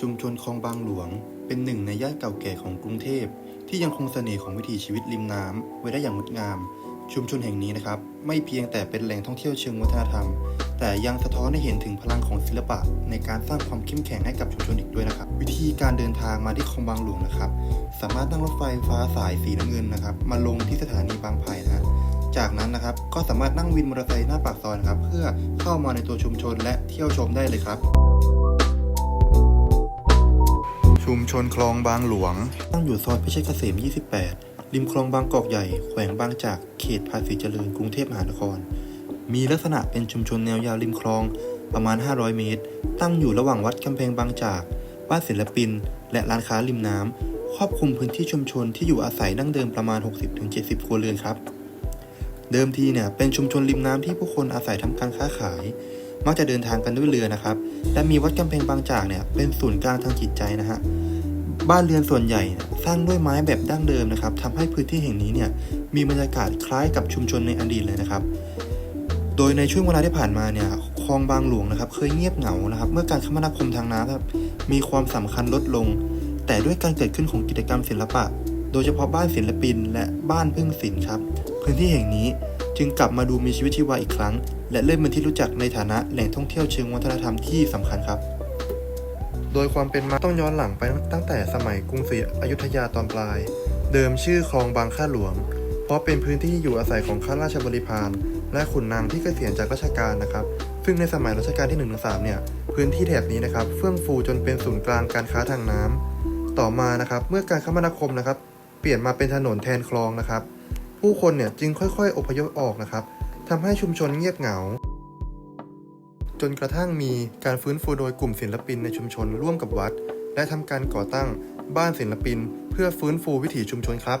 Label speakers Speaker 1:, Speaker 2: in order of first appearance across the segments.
Speaker 1: ชุมชนคลองบางหลวง เป็นหนึ่งในย่านเก่าแก่ของกรุงเทพ ที่ยังคงเสน่ห์ของวิถีชีวิตริมน้ำไว้ได้อย่างงดงาม ชุมชนแห่งนี้นะครับ ไม่เพียงแต่เป็นแหล่งท่องเที่ยวเชิงวัฒนธรรม แต่ยังสะท้อนให้เห็นถึงพลังของศิลปะ ในการสร้างความเข้มแข็งให้กับชุมชนอีกด้วยนะครับ วิธีการเดินทางมาที่คลองบางหลวงนะครับ สามารถนั่งรถไฟฟ้าสายสีน้ำเงินนะครับ มาลงที่สถานีบางไผ่นะฮะจากนั้นนะครับก็สามารถนั่งวินมอเตอร์ไซค์หน้าปากซอยนะครับ เพื่อเข้ามาในตัวชุมชนและเที่ยวชมได้เลยครับ ชุมชนคลองบางหลวง ตั้งอยู่ซอยเพชรเกษม 28 ริมคลองบางกอกใหญ่ แขวงบางจาก เขตภาษีเจริญ กรุงเทพมหานคร มีลักษณะเป็นชุมชนแนวยาวริมคลองประมาณ 500 เมตร ตั้งอยู่ระหว่างวัดกำแพงบางจาก บ้านศิลปิน และร้านค้าริมน้ำ ครอบคลุมพื้นที่ชุมชนที่อยู่อาศัยดั้งเดิมประมาณ 60-70 ครัวเรือนครับ เดิมทีเนี่ยเป็นชุมชนริมน้ำที่ผู้คนอาศัยทำการค้าขาย มักจะเดินทางกันด้วยเรือนะครับ และมีวัดกำแพงบางจากเนี่ยเป็นศูนย์กลางทางจิตใจนะฮะบ้านเรือนส่วนใหญ่สร้างด้วยไม้แบบดั้งเดิมนะครับทำให้พื้นที่แห่งนี้เนี่ยมีบรรยากาศคล้ายกับชุมชนในอดีตเลยนะครับ โดยในช่วงเวลาที่ผ่านมาเนี่ยคลองบางหลวงนะครับ เคยเงียบเหงานะครับ เมื่อการคมนาคมทางน้ำครับมีความสำคัญลดลง แต่ด้วยการเกิดขึ้นของกิจกรรมศิลปะ โดยเฉพาะบ้านศิลปิน และบ้านพึ่งศิลป์ครับ พื้นที่แห่งนี้ จึงกลับมาดูมีชีวิตชีวาอีกครั้ง และเริ่มเป็นที่รู้จักในฐานะแหล่งท่องเที่ยวเชิงวัฒนธรรมที่สำคัญครับ โดยความเป็นมาต้องย้อนหลังไปตั้งแต่สมัยกรุงศรีอยุธยาตอนปลาย เดิมชื่อคลองบางข้าหลวง เพราะเป็นพื้นที่อยู่อาศัยของข้าราชบริพารและขุนนางที่เกษียณจากราชการนะครับ ซึ่งในสมัยรัชกาลที่1นถึงสเนี่ย พื้นที่แถบนี้นะครับเฟื่องฟูจนเป็นศูนย์กลางการค้าทางน้ำต่อมานะครับ เมื่อการคมนาคมนะครับ เปลี่ยนมาเป็นถนนแทนคลองนะครับ ผู้คนเนี่ยจึงค่อยๆ อพยพออกนะครับทำให้ชุมชนเงียบเหงา จนกระทั่งมีการฟื้นฟูโดยกลุ่มศิลปินในชุมชนร่วมกับวัด และทำการก่อตั้งบ้านศิลปิน เพื่อฟื้นฟูวิถีชุมชนครับ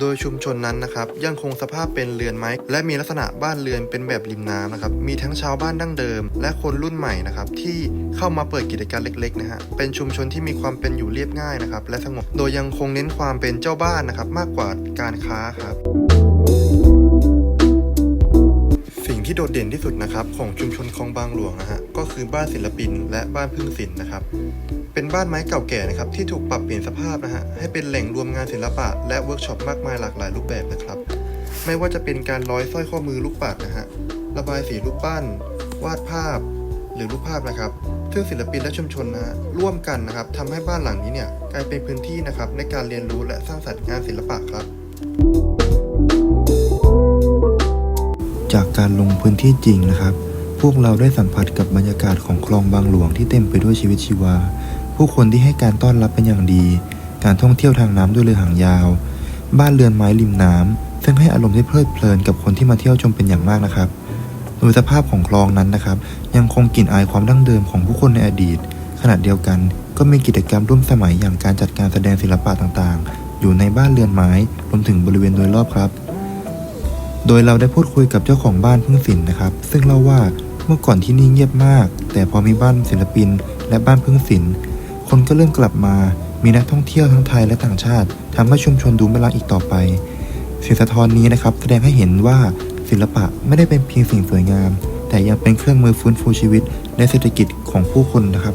Speaker 1: โดยชุมชนนั้นนะครับยังคงสภาพเป็นเรือนไม้ และมีลักษณะบ้านเรือนเป็นแบบริมน้ำนะครับมีทั้งชาวบ้านดั้งเดิม และคนรุ่นใหม่นะครับที่เข้ามาเปิดกิจการเล็กๆนะฮะเป็นชุมชนที่มีความเป็นอยู่เรียบง่ายนะครับและสงบโดยยังคงเน้นความเป็นเจ้าบ้านนะครับมากกว่าการค้าครับสิ่งที่โดดเด่นที่สุดนะครับของชุมชนคลองบางหลวงนะฮะก็คือบ้านศิลปินและบ้านพึ่งศิลป์นะครับ เป็นบ้านไม้เก่าแก่นะครับที่ถูกปรับเปลี่ยนสภาพนะฮะให้เป็นแหล่งรวมงานศิลปะ และเวิร์กช็อปมากมายหลากหลายรูปแบบนะครับ ไม่ว่าจะเป็นการร้อยสร้อยข้อมือลูกปัดนะฮะระบายสีรูปปั้น วาดภาพ หรือรูปภาพนะครับ ซึ่งศิลปินและชุมชนนะฮะร่วมกันนะครับทำให้บ้านหลังนี้เนี่ยกลายเป็นพื้นที่นะครับในการเรียนรู้และสร้างสรรค์งานศิลปะครับ จากการลงพื้นที่จริงนะครับ พวกเราได้สัมผัสกับบรรยากาศของคลองบางหลวงที่เต็มไปด้วยชีวิตชีวา ผู้คนที่ให้การต้อนรับเป็นอย่างดี การท่องเที่ยวทางน้ำด้วยเรือหางยาว บ้านเรือนไม้ริมน้ำซึ่งให้อารมณ์ที่เพลิดเพลินกับคนที่มาเที่ยวชมเป็นอย่างมากนะครับ โดยสภาพของคลองนั้นนะครับ ยังคงกลิ่นอายความดั้งเดิมของผู้คนในอดีต ขณะเดียวกันก็มีกิจกรรมร่วมสมัยอย่างการจัดการแสดงศิลปะต่างๆ อยู่ในบ้านเรือนไม้รวมถึงบริเวณโดยรอบครับ โดยเราได้พูดคุยกับเจ้าของบ้านพึ่งศิลป์นะครับ ซึ่งเล่าว่าเมื่อก่อนที่นี่เงียบมาก แต่พอมีบ้านศิลปิน และบ้านพึ่งศิลป์ คนก็เริ่มกลับมา มีนักท่องเที่ยวทั้งไทยและต่างชาติทำให้ชุมชนดูไม่ร้างอีกต่อไปสิ่งสะท้อนนี้นะครับ แสดงให้เห็นว่าศิลปะไม่ได้เป็นเพียงสิ่งสวยงาม แต่ยังเป็นเครื่องมือฟื้นฟูชีวิต และเศรษฐกิจของผู้คนนะครับ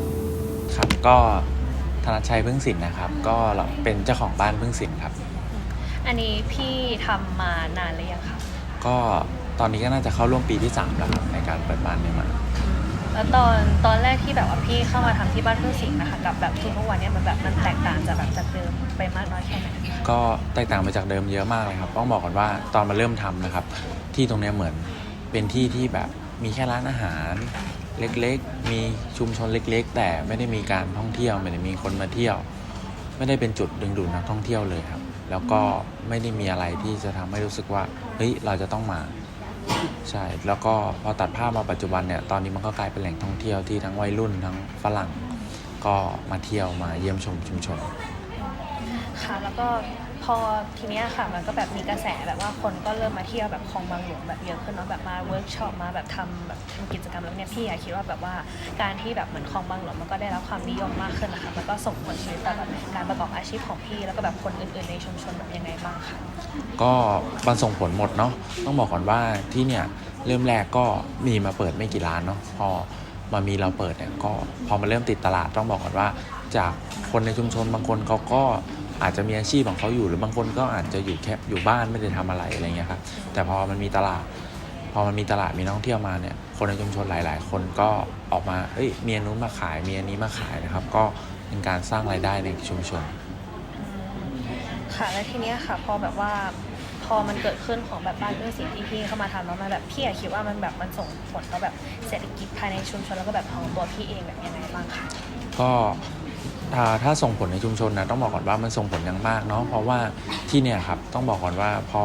Speaker 2: ครับก็ธนชัยพึ่งศิลป์นะครับ ก็เราเป็นเจ้าของบ้านพึ่งศิลป์ครับ
Speaker 3: อันนี้พี่ทำมานานหรือยังคะ
Speaker 2: ก็ตอนนี้ก็น่าจะเข้าร่วมปีที่ 3 แล้วครับในการเปิดบ้านเนี่ยมา
Speaker 3: แล้วตอนตอนแรกที่แบบว่าพี่เข้ามาทำที่บ้านเพื่อสิ่งนะคะกับแบบทุกวันเนี้มันแบบมันแตกต่างจากแบบจากเดิมไปมากน้อยแค่ไหน
Speaker 2: ก็แตกต่างไปจากเดิมเยอะมากเลยครับ ต้องบอกก่อนว่าตอนมาเริ่มทำนะครับ ที่ตรงเนี้ยเหมือนเป็นที่ที่แบบมีแค่ร้านอาหารเล็กๆ มีชุมชนเล็ก ๆ แต่ไม่ได้มีการท่องเที่ยวไม่ได้มีคนมาเที่ยว ไม่ได้เป็นจุดดึงดูดนักท่องเที่ยวเลยครับ แล้วก็ไม่ได้มีอะไรที่จะทำให้รู้สึกว่าเฮ้ยเราจะต้องมา ใช่ แล้วก็พอตัดภาพมาปัจจุบันเนี่ย ตอนนี้มันก็กลายเป็นแหล่งท่องเที่ยวที่ทั้งวัยรุ่นทั้งฝรั่งก็มาเที่ยวมาเยี่ยมชมชุมชน
Speaker 3: ค่ะ แล้วก็ อทีเนี้ยค่ะมันก็แบบมีกระแสแบบว่าคนก็เริ่มมาเที่ยวแบบคลองบางหลวงแบบเยอะขึ้นเนาะแบบมาเวิร์กช็อปมาแบบทำแบบทำกิจกรรมแล้วเนี่ยพี่อยากคิดว่าแบบว่าการที่แบบเหมือนคลองบางหลวงมันก็ได้รับความนิยมมากขึ้นนะคะแล้วก็ส่งผลชีวิตต่อแบบการประกอบอาชีพของพี่แล้วก็แบบคนอื่นๆในชุมชนแบบยังไงบ้างคะ
Speaker 2: ก็มันส่งผลหมดเนาะต้องบอกก่อนว่าที่เนี่ยเริ่มแรกก็มีมาเปิดไม่กี่ร้านเนาะพอมามีเราเปิดเนี่ยก็พอมาเริ่มติดตลาดต้องบอกก่อนว่า จากคนในชุมชนบางคนเขาก็ อาจจะมีอาชีพของเขาอยู่ หรือบางคนก็อาจจะอยู่แค่อยู่บ้านไม่ได้ทำอะไรอะไรเงี้ยครับแต่พอมันมีตลาด พอมันมีตลาดมีนักท่องเที่ยวมาเนี่ยคนในชุมชนหลาย ๆ คนก็ออกมาเอ้ยมีอันนู้นมาขายมีอันนี้มาขายนะครับ ก็เป็นการสร้างรายได้ในชุมชน
Speaker 3: ค่ะแล้วทีเนี้ยค่ะพอแบบว่าพอมันเกิดขึ้นของแบบบ้านด้วยสิ่งที่พี่เข้ามาทำแล้วมันแบบพี่อะคิดว่ามันแบบมันส่งผลต่อแบบเศรษฐกิจภายในชุมชนแล้วก็แบบของตัวพี่เองแบบยังไงบ้างคะ
Speaker 2: ก็ ถ้าถ้าส่งผลในชุมชนนะต้องบอกก่อนว่ามันส่งผลอย่างมากเนาะเพราะว่าที่เนี่ยครับต้องบอกก่อนว่าพอ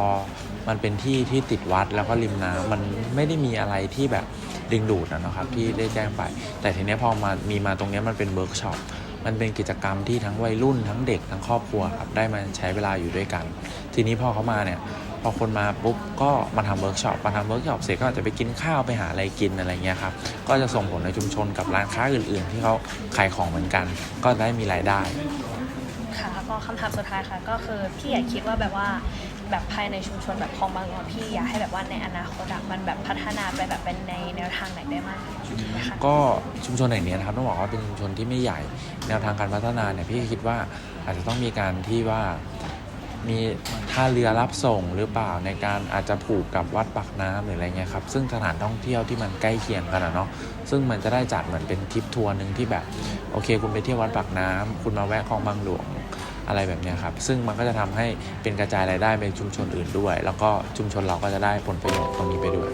Speaker 2: มันเป็นที่ที่ติดวัดแล้วก็ริมน้ำมันไม่ได้มีอะไรที่แบบดึงดูดนะครับที่ได้แจ้งไป แต่ทีนี้พอมามีมาตรงเนี้ยมันเป็นเวิร์กช็อปมันเป็นกิจกรรมที่ทั้งวัยรุ่นทั้งเด็กทั้งครอบครัวครับได้มาใช้เวลาอยู่ด้วยกัน ทีนี้พอเขามาเนี่ย พอคนมาปุ๊บก็มาทำเวิร์กช็อปมาทำเวิร์กช็อปเสร็จก็อาจจะไปกินข้าวไปหาอะไรกินอะไรเงี้ยครับก็จะส่งผลในชุมชนกับร้านค้าอื่น ๆ ที่เขาขายของเหมือนกัน ก็ได้มีรายได้
Speaker 3: ค่ะแล้วก็คำถามสุดท้ายค่ะ ก็คือพี่อยากคิดว่าแบบว่าแบบภายในชุมชนแบบคลองบางหลวงพี่อยากให้แบบว่าในอนาคตอะมันแบบพัฒนาไปแบบเป็นในแนวทางไหนได้มากนะคะ
Speaker 2: ก็ชุมชนแห่งนี้นะครับต้องบอกว่าเป็นชุมชนที่ไม่ใหญ่ แนวทางการพัฒนาเนี่ยพี่คิดว่าอาจจะต้องมีการที่ว่า มีท่าเรือรับส่งหรือเปล่าในการอาจจะผูกกับวัดปากน้ำหรืออะไรเงี้ยครับซึ่งสถานท่องเที่ยวที่มันใกล้เคียงกันอะเนาะซึ่งมันจะได้จัดเหมือนเป็นทริปทัวร์หนึ่งที่แบบโอเค คุณไปเที่ยววัดปากน้ำคุณมาแวะคลองบางหลวงอะไรแบบนี้ครับ ซึ่งมันก็จะทำให้เป็นกระจายรายได้ไปชุมชนอื่นด้วย แล้วก็ชุมชนเราก็จะได้ผลประโยชน์ตรงนี้ไปด้วย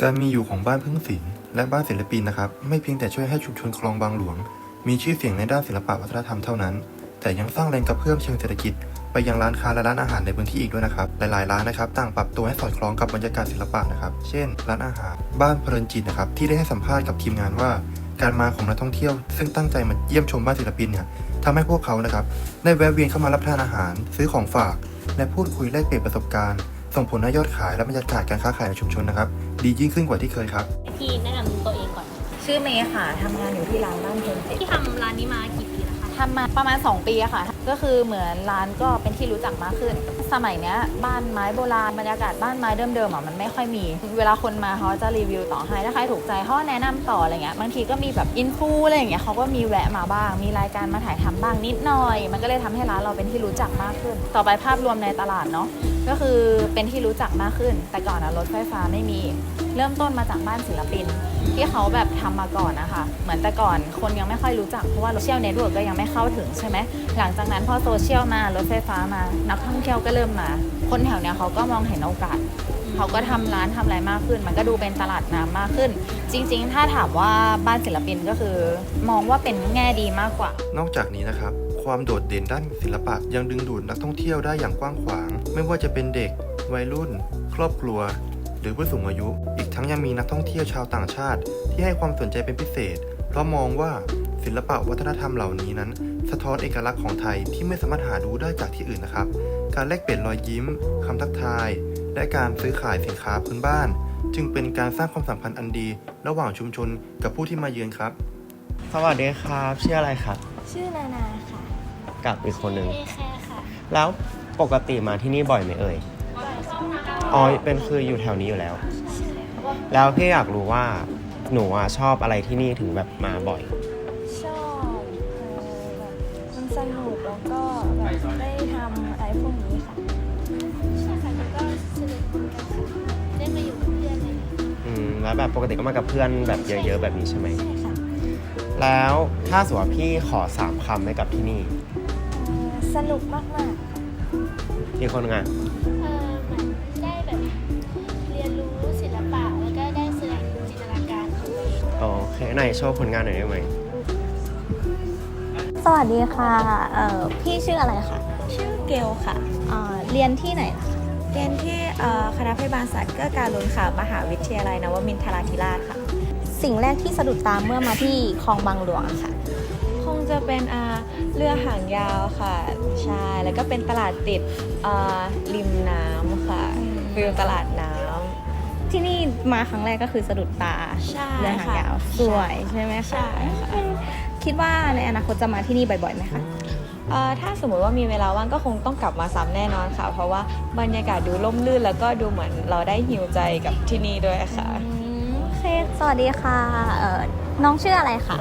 Speaker 1: การมีอยู่ของบ้านพึ่งศิลป์และบ้านศิลปินนะครับ ไม่เพียงแต่ช่วยให้ชุมชนคลองบางหลวง มีชื่อเสียงในด้านศิลปะวัฒนธรรมเท่านั้น แต่ยังสร้างแรงกระเพื่อมเชิงเศรษฐกิจไปยังร้านค้าและร้านอาหารในพื้นที่อีกด้วยนะครับ หลายๆร้านนะครับต่างปรับตัวให้สอดคล้องกับบรรยากาศศิลปะนะครับ เช่น ร้านอาหาร บ้านเพลินจิตนะครับที่ได้ให้สัมภาษณ์กับทีมงานว่า การมาของนักท่องเที่ยว ซึ่งตั้งใจมาเยี่ยมชมบ้านศิลปินเนี่ยทำให้พวกเขานะครับได้แวะเวียนเข้ามารับประทานอาหาร ซื้อของฝาก และพูดคุยแลกเปลี่ยนประสบการณ์ ส่งผลให้ยอดขายและบรรยากาศการค้าขายในชุมชนนะครับดียิ่งขึ้นกว่าที่เคยครับ
Speaker 4: พี่แนะนำตัวเองก่อน
Speaker 5: ชื่อเมย์ค่ะทำงานอยู่ที่ร้านบ้านเพลินจิต
Speaker 4: ที่ทำร้านนี้มากี่ปีแล้วคะ
Speaker 5: ทำมาประมาณ 2 ปีอะค่ะ ก็คือเหมือนร้านก็เป็นที่รู้จักมากขึ้น สมัยเนี้ยบ้านไม้โบราณบรรยากาศบ้านไม้เดิมๆอะมันไม่ค่อยมี เวลาคนมาเขาจะรีวิวต่อให้ถ้าใครถูกใจเขาแนะนำต่ออะไรเงี้ยบางทีก็มีแบบอินฟูอะไรอย่างเงี้ยเขาก็มีแวะมาบ้าง มีรายการมาถ่ายทำบ้างนิดหน่อย มันก็เลยทำให้ร้านเราเป็นที่รู้จักมากขึ้น ต่อไปภาพรวมในตลาดเนาะก็คือเป็นที่รู้จักมากขึ้น แต่ก่อนอะรถไฟฟ้าไม่มีเริ่มต้นมาจากบ้านศิลปิน ที่เขาแบบทำมาก่อนนะคะเหมือนแต่ก่อนคนยังไม่ค่อยรู้จักเพราะว่าโซเชียลเน็ตเวิร์กก็ยังไม่เข้าถึงใช่ไหมหลังจากนั้นพอโซเชียลมารถไฟฟ้ามา นักท่องเที่ยวก็เริ่มมา คนแถวเนี้ยเขาก็มองเห็นโอกาสเขาก็ทำร้านทำอะไรมากขึ้น มันก็ดูเป็นตลาดน้ำมากขึ้น จริง ๆ ถ้าถามว่าบ้านศิลปินก็คือ มองว่าเป็นแง่ดีมากกว่า
Speaker 1: นอกจากนี้นะครับ ความโดดเด่นด้านศิลปะยังดึงดูดนักท่องเที่ยวได้อย่างกว้างขวาง ไม่ว่าจะเป็นเด็ก วัยรุ่น ครอบครัว หรือผู้สูงอายุ อีกทั้งยังมีนักท่องเที่ยวชาวต่างชาติ ที่ให้ความสนใจเป็นพิเศษ เพราะมองว่าศิลปะวัฒนธรรมเหล่านี้นั้น สะท้อนเอกลักษณ์ของไทยที่ไม่สามารถหาดูได้จากที่อื่นนะครับ การแลกเปลี่ยนรอยยิ้มคำทักทาย และการซื้อขายสินค้าพื้นบ้าน จึงเป็นการสร้างความสัมพันธ์อันดี ระหว่างชุมชนกับผู้ที่มาเยือนครับ
Speaker 6: สวัสดีครับชื่ออะไรครับ
Speaker 4: ชื่อนานาค่ะ
Speaker 6: กับอีกคนหนึ่ง
Speaker 4: เอแคร์ค่ะ
Speaker 6: แล้วปกติมาที่นี่บ่อยไหมเอ่ย อ๋อเป็นคืออยู่แถวนี้อยู่แล้ว แล้วพี่อยากรู้ว่าหนูอะชอบอะไรที่นี่ถึงแบบมาบ่อย
Speaker 7: ชอบเออแบบมันสนุกแล้วก็แบบได้ทำอะไรพวกนี้ค่ะ
Speaker 4: ใช่ค่ะแล้วก็สนุกเหมือนกันค่ะได้มาอยู่กับเพื่อนเลย
Speaker 6: อืมแล้วแบบปกติก็มากับเพื่อนแบบเยอะๆแบบนี้ใช่ไหม
Speaker 7: ใช่ค่ะ
Speaker 6: แล้วถ้าสมมติว่าพี่ขอสามคำให้กับที่นี่
Speaker 7: เอ่อสนุกมาก
Speaker 6: อีกคนหนึงอะ
Speaker 4: เออเหมือนได้ แบบเรียนรู้ศิลปะแล้วก็ได้แสดงจินตนาการของตัวเอง
Speaker 6: โอเคไหนโชว์ผลงานหน่อยได้ไหม
Speaker 8: สวัสดีค่ะเอ่อพี่ชื่ออะไรคะ
Speaker 7: ๆชื่อเกลค่ะ
Speaker 8: เอ่อเรียนที่ไหนล่ะคะ
Speaker 7: เรียนที่เอ่อคณะพยาบาลศาสตร์เกื้อการุณค่ะ มหาวิทยาลัยนวมินทราธิราชค่ะ
Speaker 8: สิ่งแรกที่สะดุดตาเมื่อมาที่คลองบางหลวงอะค่ะ
Speaker 7: ค งจะเป็นอ่าเรือหางยาวค่ะ ใช่ แล้วก็เป็นตลาดติดอ่าริมน้ำค่ะวิวตลาดน้
Speaker 8: ที่นี่มาครั้งแรกก็คือสะดุดตาำ
Speaker 7: ใช่
Speaker 8: เรือหาง
Speaker 7: ค่ะ
Speaker 8: ยาวสวยใช่ไหมคะ
Speaker 7: ใช่ค่ะ
Speaker 8: คิดว่าในอนาคตจะมาที่นี่บ่อยๆไหมคะ
Speaker 7: เอ่อถ้าสมมุติว่ามีเวลาว่างก็คงต้องกลับมาซ้ำแน่นอนค่ะ เพราะว่าบรรยากาศดูร่มรื่น แล้วก็ดูเหมือนเราได้หิวใจกับที่นี่ด้วยค่ะ
Speaker 8: อืมเคสวัสดีค่ะเอ่อน้องชื่ออะไรคะ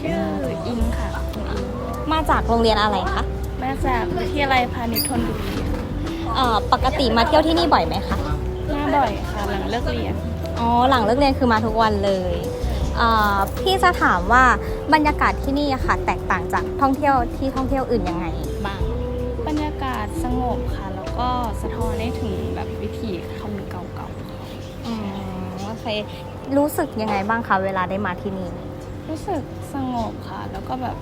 Speaker 9: ชื่ออิงค่ะคุณอิง
Speaker 8: มาจากโรงเรียนอะไรคะ
Speaker 9: มาจากวิทยาลัยพาณิชย์ธนบุรี
Speaker 8: เอ่อปกติมาเที่ยวที่นี่บ่อยไหมคะ
Speaker 9: มาบ่อยค่ะหลังเลิกเรียน
Speaker 8: อ๋อหลังเลิกเรียนคือมาทุกวันเลยเอ่อพี่จะถามว่าบรรยากาศที่นี่อะค่ะ แตกต่างจากท่องเที่ยวที่ท่องเที่ยวอื่นยังไงบ้าง
Speaker 9: บรรยากาศสงบค่ะ แล้วก็สะท้อนให้ถึงแบบวิถีคำเก่า
Speaker 8: อืมโอเครู้สึกยังไงบ้างคะเวลาได้มาที่นี่
Speaker 9: ๆ รู้สึกสงบค่ะ แล้วก็แบบ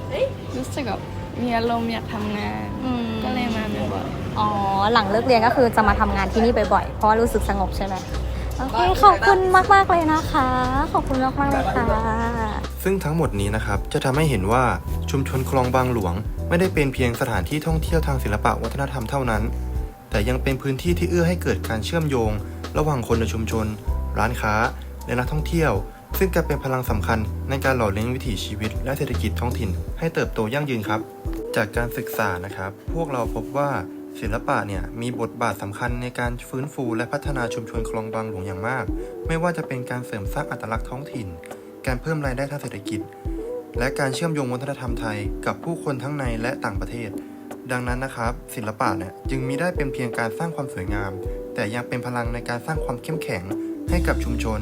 Speaker 9: รู้สึกแบบมีอารมณ์อยากทำงาน
Speaker 8: อืม
Speaker 9: ก็เลยมาบ่อย
Speaker 8: อ๋อ หลังเลิกเรียนก็คือจะมาทำงานที่นี่บ่อยๆ เพราะว่ารู้สึกสงบใช่ไหมโอเค ขอบคุณมากๆเลยนะคะ ขอบคุณมากๆเลยค่ะ
Speaker 1: ซึ่งทั้งหมดนี้นะครับจะทำให้เห็นว่าชุมชนคลองบางหลวง ไม่ได้เป็นเพียงสถานที่ท่องเที่ยวทางศิลปะวัฒนธรรมเท่านั้น แต่ยังเป็นพื้นที่ที่เอื้อให้เกิดการเชื่อมโยง ระหว่างคนในชุมชน ร้านค้า และนักท่องเที่ยว ซึ่งกลายเป็นพลังสำคัญในการหล่อเลี้ยงวิถีชีวิต และเศรษฐกิจท้องถิ่น ให้เติบโตยั่งยืนครับ จากการศึกษานะครับ พวกเราพบว่าศิลปะเนี่ยมีบทบาทสำคัญในการฟื้นฟูและพัฒนาชุมชนคลองบางหลวงอย่างมาก ไม่ว่าจะเป็นการเสริมสร้างอัตลักษณ์ท้องถิ่น การเพิ่มรายได้ทางเศรษฐกิจ และการเชื่อมโยงวัฒนธรรมไทย กับผู้คนทั้งในและต่างประเทศ ดังนั้นนะครับ ศิลปะเนี่ยจึงมีได้เป็นเพียงการสร้างความสวยงาม แต่ยังเป็นพลังในการสร้างความเข้มแข็งให้กับชุมชน